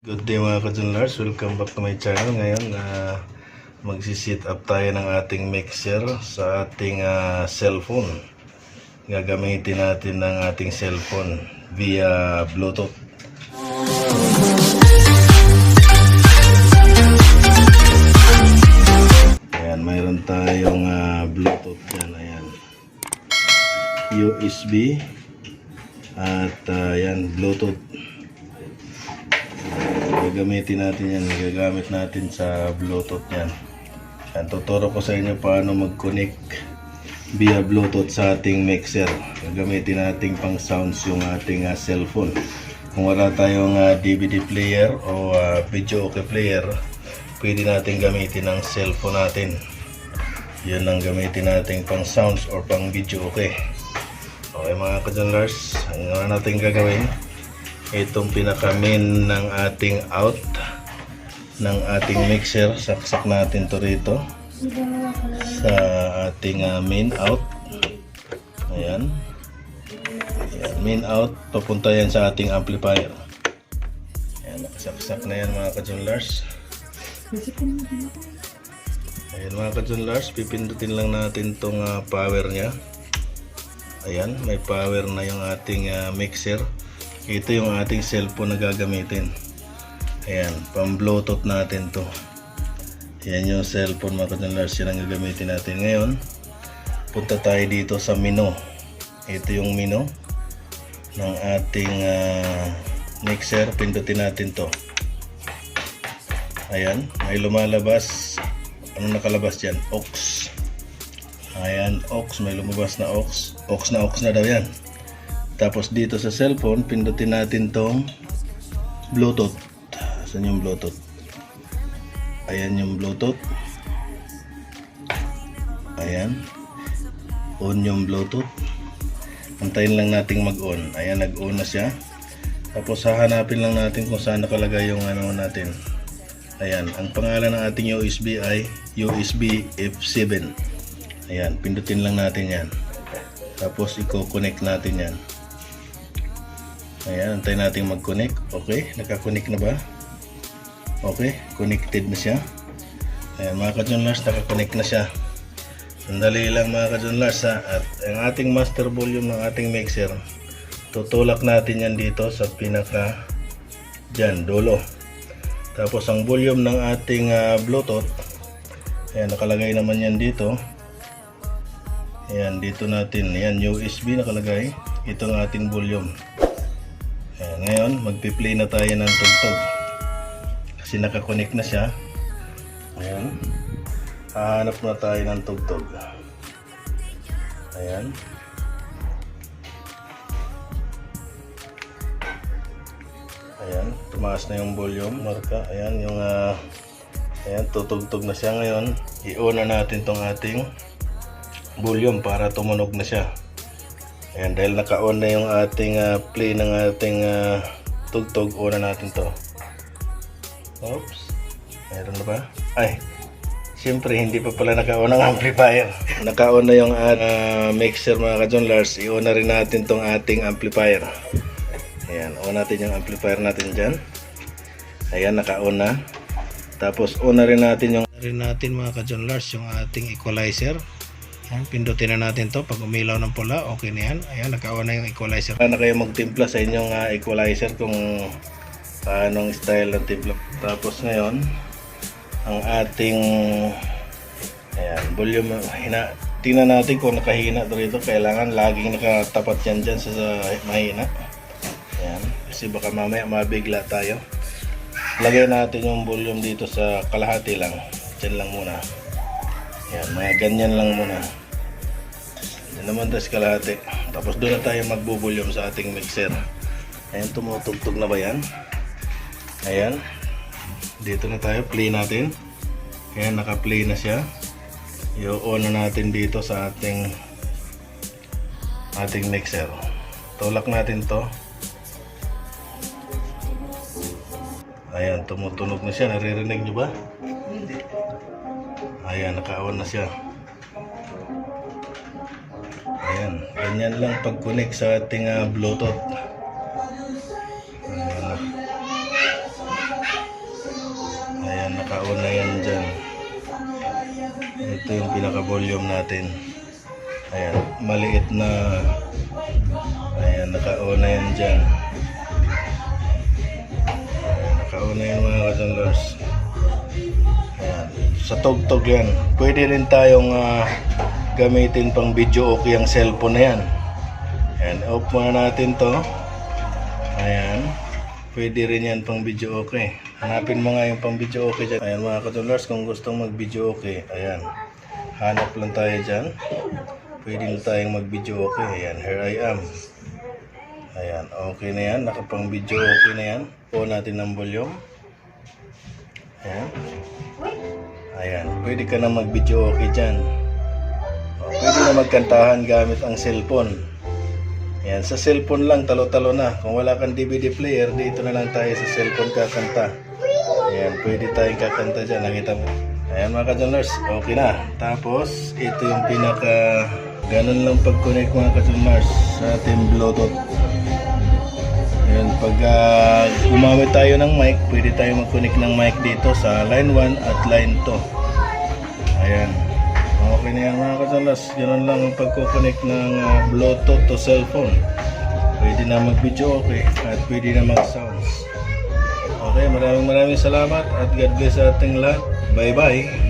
Good day mga kadunlars, welcome back to my channel. Ngayon, uh, magsisit up tayo ng ating mixer sa ating ah, cellphone. Gagamitin natin ng ating cellphone via Bluetooth. Ayan, mayroon tayong ah, Bluetooth yan. Ayan. USB at ah, yan, Bluetooth gagamitin natin yan gagamit natin sa bluetooth yan. Yan tuturo ko sa inyo paano mag-connect via bluetooth sa ating mixer. Gagamitin natin pang sounds yung ating ah, cellphone. Kung wala tayong ah, DVD player o ah, video okay player pwede natin gamitin ang cellphone natin. Yun ang gamitin natin pang sounds or pang video okay. Okay mga kadunlars ang natin gagawin itong pinaka main ng ating out ng ating mixer. Saksak natin to rito. Sa ating ah, main out. Ayan. Ayan main out. Papunta yan sa ating amplifier. Ayan nakasaksak na yan mga kajunlars. Ayan mga kajunlars pipindutin lang natin tong ah, power nya ayan may power na yung ating ah, mixer ito yung ating cellphone na gagamitin. Ayan, pang bluetooth natin to. Yan yung cellphone mga kadunlars, yan ang gagamitin natin. Ngayon, punta tayo dito sa menu. Ito yung menu ng ating ah, mixer. Pindutin natin to. Ayan, may lumalabas. Ano nakalabas dyan? Aux. Ayan, aux. May lumabas na aux. Aux na aux na daw yan. Tapos dito sa cellphone, pindutin natin tong Bluetooth. Saan yung Bluetooth? Ayan yung Bluetooth. Ayan. On yung Bluetooth. Antayin lang nating mag-on. Ayan, nag-on na siya. Tapos hahanapin lang natin kung saan nakalagay yung ano natin. Ayan, ang pangalan ng ating USB ay USB F7. Ayan, pindutin lang natin yan. Tapos i-connect natin yan. Ayan, antay natin mag-connect. Okay, nakakonect na ba? Okay, connected na siya. Ayan, mga ka-Junlars, nakakonect na siya. Sandali lang mga ka-Junlars ha. At ang ating master volume ng ating mixer, tutulak natin yan dito sa pinaka dyan, dulo. Tapos ang volume ng ating ah, Bluetooth, ayan, nakalagay naman yan dito. Ayan, dito natin, ayan, USB nakalagay. Ito ang ating volume. Ayan, ngayon, magpi-play na tayo ng tugtog. Kasi nakakonect na siya. Ayan. Hahanap na tayo ng tugtog. Ayan. Ayan, tumaas na yung volume, marka. Ayan, yung ah, ayan, tutugtog na siya ngayon. I-on na natin tong ating volume para tumunog na siya. Ayan, dahil naka-on na yung ating ah, play ng ating ah, tugtog, on na natin to. Oops. Meron na ba? Ay, siyempre hindi pa pala naka-on ang amplifier. Naka-on na yung ah, mixer mga ka-John Lars. I-on rin natin tong ating amplifier. Ayan, on natin yung amplifier natin dyan. Ayan, naka-on na. Tapos on na rin natin yung rin natin mga ka-John Lars, yung ating equalizer. Ayan, pindutin na natin to pag umilaw ng pula, okay na yan. Ayan, naka-on na yung equalizer. Na kayo magtimpla sa inyong ah, equalizer kung ah, anong style ng timpla. Tapos ngayon, ang ating ayan, volume, hina, tingnan natin kung nakahina to rito. Kailangan laging nakatapat yan dyan sa, sa mahina. Ayan, kasi baka mamaya mabigla tayo. Lagay natin yung volume dito sa kalahati lang. Diyan lang muna. Yan, mga ganyan lang muna. Yan naman tas kalahati. Tapos doon na tayo magbo-volume sa ating mixer. Ayan, tumutugtog na ba yan? Ayan. Dito na tayo, play natin. Ayan, naka-play na siya. I-on na natin dito sa ating ating mixer. Tulak natin to. Ayan, tumutunog na siya. Naririnig nyo ba? Ayan, naka-on na siya. Ayan, ganyan lang pag-connect sa ating ah, Bluetooth. Ayan. Naka-on na yan dyan. Ito yung pinaka-volume natin. Ayan, maliit na Ayan, naka-on na yan dyan. Sa tugtog yan. Pwede rin tayong ah, gamitin pang video okay ang cellphone na yan. Ayan, off muna natin to. Ayan. Pwede rin yan pang video okay. Hanapin mo nga yung pang video okay dyan. Ayan mga katulars, kung gustong mag video okay, ayan. Hanap lang tayo dyan. Pwede na tayong mag video okay. Ayan, here I am. Ayan, okay na yan. Nakapang video okay na yan. Po natin ng volume. Ayan. Ayan, pwede ka na mag video okay dyan. O, Pwede na magkantahan gamit ang cellphone. Ayan, sa cellphone lang, talo-talo na. Kung wala kang DVD player, dito na lang tayo sa cellphone kakanta. Ayan, pwede tayong kakanta dyan. Nakita mo? Ayan mga kadunlers, okay na. Tapos, ito yung pinaka... Ganun lang pag-connect mga kadunlers sa ating Bluetooth. Ayan, pag gumamit tayo ng mic, pwede tayo mag-connect ng mic dito sa line 1 at line 2. Ayan. Okay na yan mga kasalas. Ganun lang ang pagkoconnect ng ah, Bluetooth to cellphone. Pwede na mag-video okay at pwede na mag-sounds. Okay, maraming maraming salamat at God bless sa ating lahat. Bye-bye.